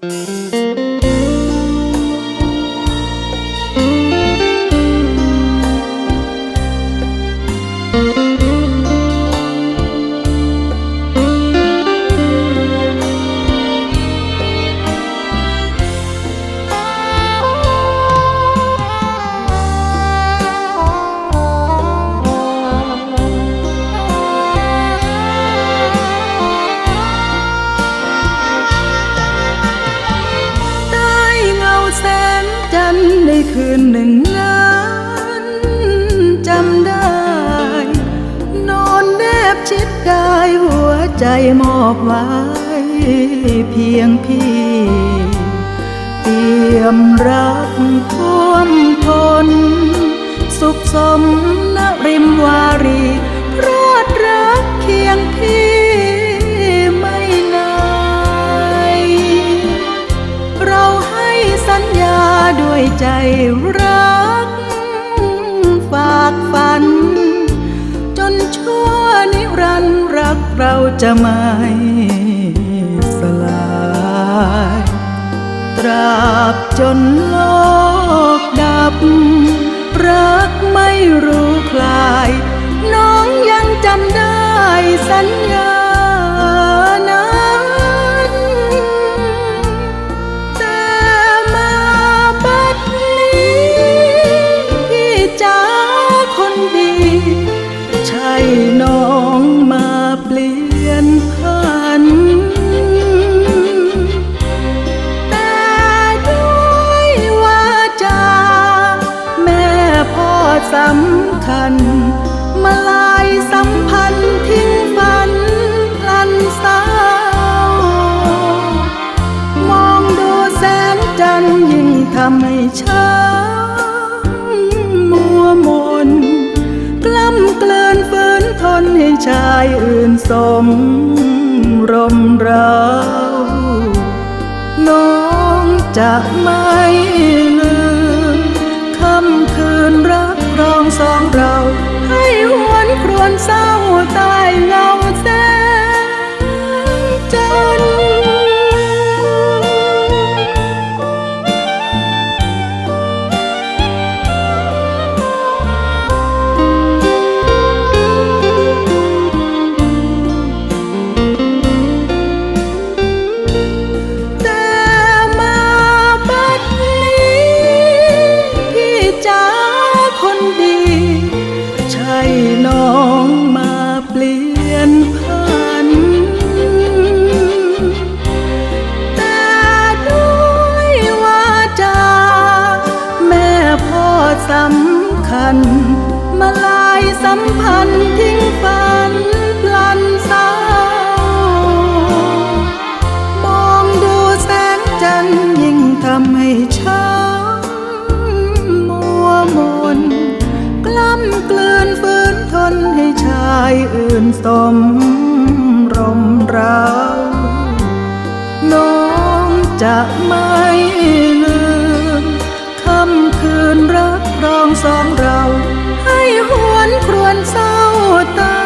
ใแสงจันทร์ในคืนหนึ่งนั้นจำได้ นอนแนบชิดกายหัวใจมอบไว้เพียงพี่ เตรียมรักท่วมท ใจรัก ฝากฝัน จนชั่วนิรันดร์รักเราจะไม่สลาย ตราบจนโลกดับ รักไม่รู้คลายำคัญ มาลายสัมพันธ์ทิ้งฝันพลันเศร้ามองดูแสงจันทร์ยิ่งทำให้ช้ำมัวมนกล้ำเกลือนฝืนทนให้ชายอื่นสมรมเราน้องจะไม่ลืม ง สำคัญ มาลายสัมพันธ์ทิ้งฝันพลันเศร้ามองดูแสงจันทร์ยิ่งทำให้ช้ำมัวมนกล้ำกลืนฝืนทนให้ชายอื่นสมรมเราน้องจะไม่ลืม คำคืนรักรองสองเรา ให้หวนครวนเศร้าตา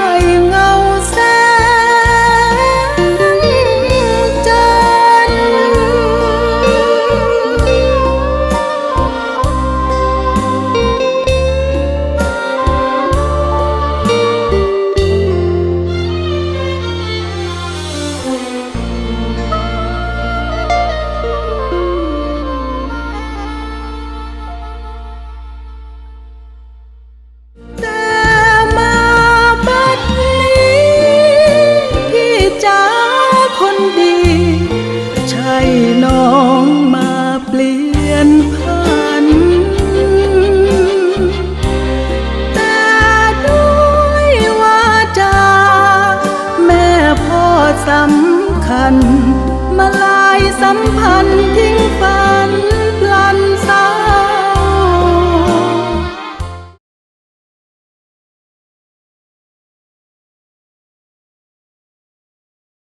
ำคัมพันธ์ทิ้งฝั